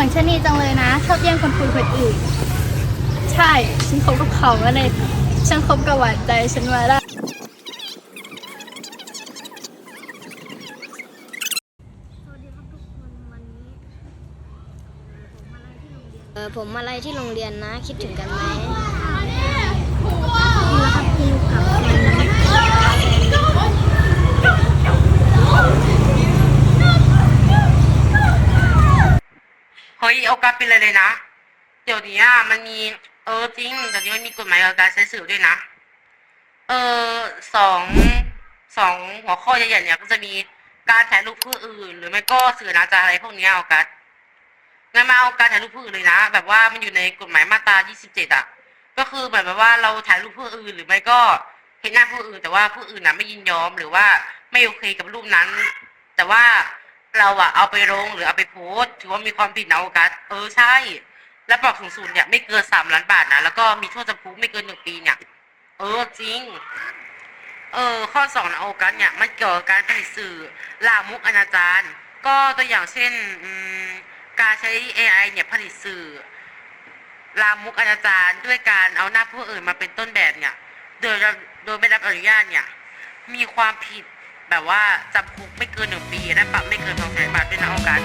มือนชนีจังเลยนะ ชอบแย่งคนคุยคนอื่น ใช่ ฉันคบกับเขาก็เลย ฉันคบกับหวานใจฉันมาได้ สวันวัาเรีเออผมมาไล่ที่โรงเรียนนะ คิดถึงกันไหม ยโอกาสเป็นเลยเลยนะ เดี๋ยวนี้มันมี เออจริงเดี๋ยวนี้มันมีกฎหมายเกี่ยวกับการใช้สื่อด้วยนะ เออสองสองหัวข้อใหญ่ๆเนี่ยก็จะมีการถ่ายรูปผู้อื่น หรือไม่ก็สื่อนาจาอะไรพวกเนี้ยโอกาสงั้นมาเอาการถ่ายรูปผู้อื่นเลยนะ แบบว่ามันอยู่ในกฎหมายมาตรา 27 อะ ก็คือหมือนแบบว่าเราถ่ายรูปผู้อื่น หรือไม่ก็เห็นหน้าผู้อื่น แต่ว่าผู้อื่นน่ะไม่ยินยอมหรือว่าไม่โอเคกับรูปนั้น แต่ว่า เราอะเอาไปลงหรือเอาไปโพสต์ถือว่ามีความผิดนะโอกัสเออใช่ และปรับสูงสุดเนี่ยไม่เกินสามล้านบาทนะแล้วก็มีโทษจำคุกไม่เกินหนึ่งปีเนี่ย เออจริง เออข้อสองนะโอกัสเนี่ยมันเกี่ยวกับการผลิตสื่อลามกอนาจารก็ตัวอย่างเช่นการใช้ AI เนี่ยผลิตสื่อลามกอนาจารด้วยการเอาหน้าผู้อื่นมาเป็นต้นแบบเนี่ย โดยโดยไม่รับอนุญาตเนี่ย มีความผิด แบบว่าจำคุกไม่เกินหนึ่งปีและปรับไม่เกินสองแสนบาทด้วยนะโอกัส